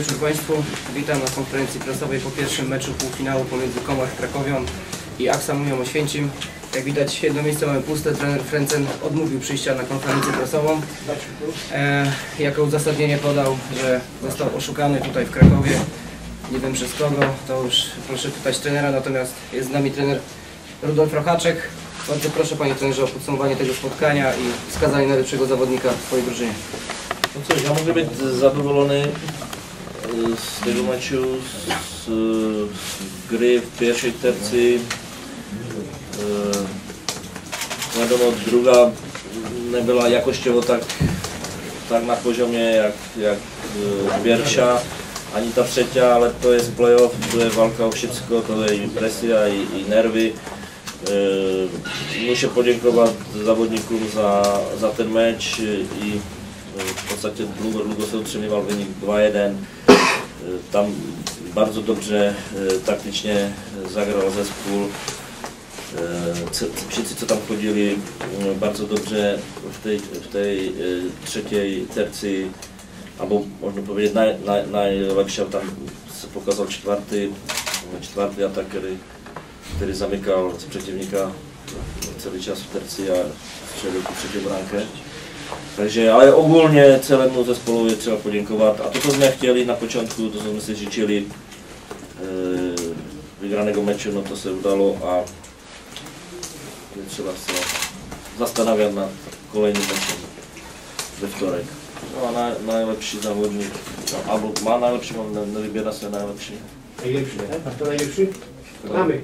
wieczór Państwu. Witam na konferencji prasowej po pierwszym meczu półfinału pomiędzy Komach Krakowią i Aksamunią Oświęcim. Jak widać jedno miejsce mamy puste, trener Frencen odmówił przyjścia na konferencję prasową. E, jako uzasadnienie podał, że został oszukany tutaj w Krakowie. Nie wiem przez kogo, to już proszę pytać trenera, natomiast jest z nami trener Rudolf Rochaczek. Bardzo proszę Panie trenerze o podsumowanie tego spotkania i wskazanie najlepszego zawodnika w swojej drużynie. No cóż, ja mogę być zadowolony z tego meczu, z, z gry pierwszej tercji. E, Wiadomo, druga nie była jakościowo tak, tak na poziomie jak, jak pierwsza, ani ta trzecia, ale to jest playoff, to jest walka o wszystko, to jest i presja i, i nerwy. E, Muszę podziękować zawodnikom za, za ten mecz i w zasadzie długo, długo się utrzymywał wynik 2-1. Tam bardzo dobrze e, taktycznie zagrał zespół. E, Wszyscy co tam chodzili e, bardzo dobrze w tej, w tej trzeciej tercji, albo można powiedzieć naj, naj, najlepsza tam pokazał czwarty, czwarty atak, który, który zamykał przeciwnika cały czas w tercji, a strzelił po trzecią bramkę. Także, ale ogólnie całemu zespołowi trzeba podziękować. A to co my chcieli na początku, to co my sobie życzyli yy, wygranego meczu, no to się udało, a trzeba się zastanawiać nad kolejnym meczem we wtorek. No, a na, najlepszy zawodnik, no, albo ma najlepszy, mam nie, nie wybiera sobie najlepszy. Najlepszy, tak? A kto najlepszy? Mamy.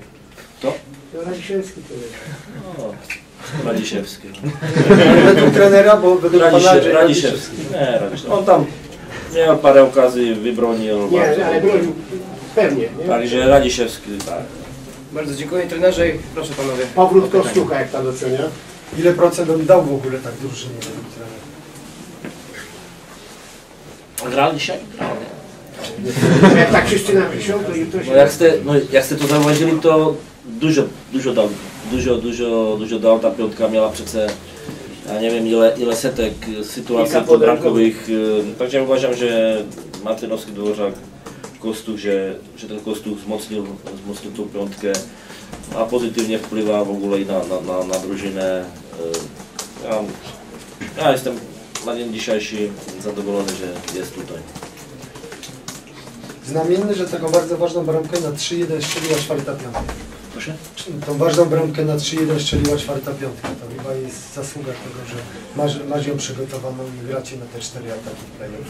Kto? To Radziszewski to jest. Radziszewski. Według trenera, bo według pana Radzisze, Andrzeja Radziszewski. Nie, Radziszewski. On tam miał parę okazji, wybronił Nie, bardzo ale bronił. Pewnie, nie? Także Radziszewski, tak. Bardzo dziękuję trenerze i proszę panowie. Powrót. Kostucha, jak pan ocenia? Ile procent on dał w ogóle tak drużynie? Grał dzisiaj? Grał. Jak tak wszyscy napiszą, to jutro się... No jak ste, no jak ste to zauważyli, to dużo, dużo dał. Dużo, dużo, dużo dał. Ta piątka miała przece, ja nie wiem ile, ile setek sytuacji Kilka podbramkowych. e, Także uważam, że Martynowski dołożył Kostuch, że, że ten Kostuch wzmocnił, wzmocnił tą piątkę, a pozytywnie wpływa w ogóle i na, na, na, na drużynę. E, Ja, ja jestem na dzień dzisiejszy zadowolony, że jest tutaj. Znamienny, że taką bardzo ważną bramkę na 3-1 strzeliła czwarta piątka. Proszę? Tą ważną bramkę na 3-1 strzeliła czwarta piątka. To chyba jest zasługa tego, że masz, masz ją przygotowaną i gracie na te cztery ataki playoff.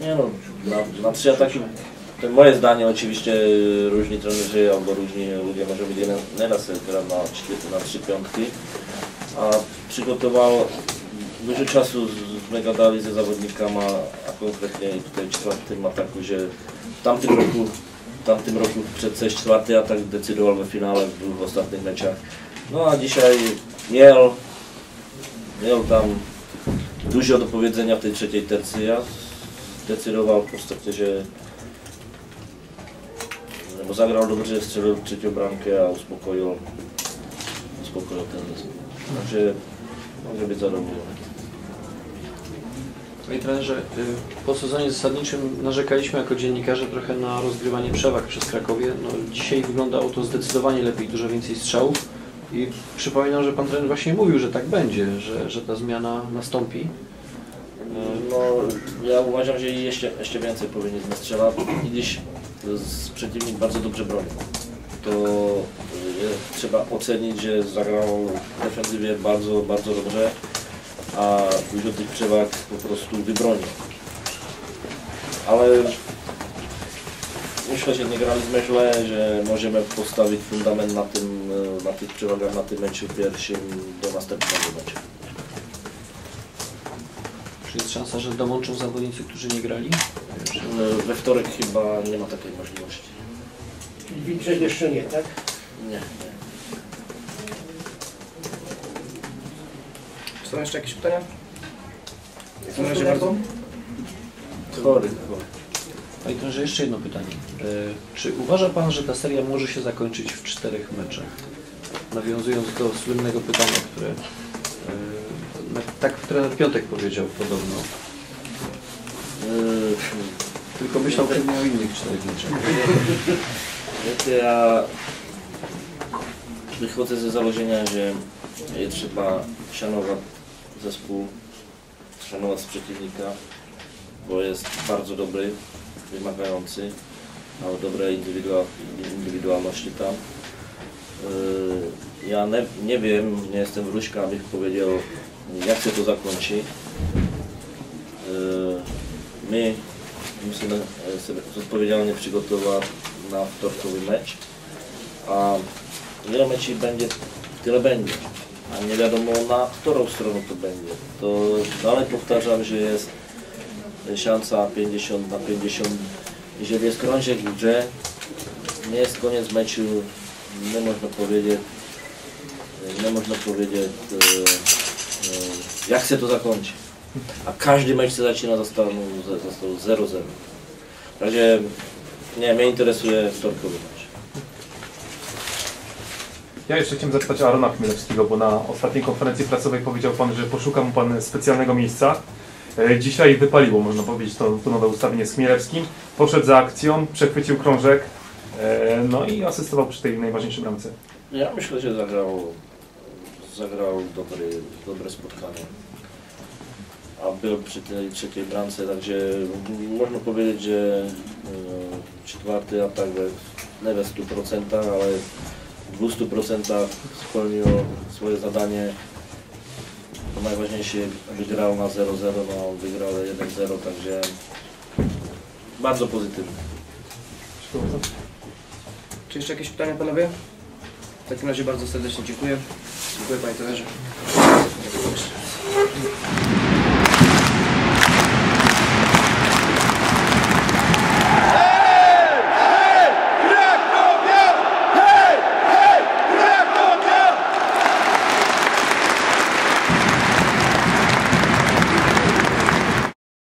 Nie no, na, na trzy ataki, to moje zdanie oczywiście y, różni trenerzy albo różni ludzie może być nieraz gra na, cztery- na trzy piątki, a przygotował dużo czasu my gadali ze zawodnikami, a konkretnie tutaj w czwartym ataku, że w tamtym roku, w tamtym roku przed coś czwarty atak decydował we finale w dwóch ostatnich meczach. No a dzisiaj miał, miał tam dużo do powiedzenia w tej trzeciej tercji. Ja zdecydował po prostu, że bo zagrał dobrze, strzelił trzecią bramkę, a uspokoił, uspokoił ten zespół. Także może być zadowolony. Panie trenerze, y, po sezonie zasadniczym narzekaliśmy jako dziennikarze trochę na rozgrywanie przewag przez Krakowie. No, dzisiaj wyglądało to zdecydowanie lepiej, dużo więcej strzałów. I przypominam, że pan trener właśnie mówił, że tak będzie, że, że ta zmiana nastąpi. No, ja uważam, że jeszcze, jeszcze więcej strzelać. Kiedyś z- przeciwnik bardzo dobrze bronił. To y, trzeba ocenić, że zagrał w defensywie bardzo, bardzo dobrze, a dużo tych przewag po prostu wybronił. Ale myślę, że nie graliśmy źle, że możemy postawić fundament na, tym, y, na tych przewagach na tym meczu pierwszym do następnego meczu. Czy jest szansa, że dołączą zawodnicy, którzy nie grali? Y, We wtorek chyba nie ma takiej możliwości. Wilczek jeszcze nie, tak? Nie, nie. Są jeszcze jakieś pytania? Razie Co bardzo. Chory, chory. Panie trenerze, jeszcze jedno pytanie. Y, Czy uważa pan, że ta seria może się zakończyć w czterech meczach? Nawiązując do słynnego pytania, które na- tak trener Piątek powiedział podobno. Yy, Tylko myślał pewnie o innych czterech meczach. Ja wychodzę ze założenia, że trzeba szanować zespół, szanować przeciwnika, bo jest bardzo dobry, wymagający, ma dobre indywidua- indywidualności tam. Yy, Ja nie, nie wiem, nie jestem wróżka, abych powiedział, jak się to zakończy. Yy, My musimy e, sobie odpowiedzialnie przygotować na wtorkowy mecz, a ile meczy będzie, tyle będzie. A nie wiadomo na którą stronę to będzie. To dalej powtarzam, że jest szansa 50 na 50. Jeżeli jest krążek w grze, nie jest koniec meczu, nie można powiedzieć, nie można powiedzieć e, e, jak się to zakończy. A każdy mecz się zaczyna ze stanu, ze stanu 0-0. Także nie, mnie interesuje wtorkowy. Ja jeszcze chciałem zapytać o Arona Chmielewskiego, bo na ostatniej konferencji prasowej powiedział Pan, że poszuka mu Pan specjalnego miejsca. E, Dzisiaj wypaliło, można powiedzieć, to, to nowe ustawienie z Chmielewskim. Poszedł za akcją, przechwycił krążek, e, no i asystował przy tej najważniejszej bramce. Ja myślę, że zagrał, zagrał dobry, dobre spotkanie. A był przy tej trzeciej bramce, także można powiedzieć, że e, czwarty atak we- nie we 100%, ale 200% spełnił swoje zadanie. To najważniejsze wygrał na 0-0, no wygrał 1-0, także bardzo pozytywnie. Czy jeszcze jakieś pytania panowie? W takim razie bardzo serdecznie dziękuję. Dziękuję panie trenerze.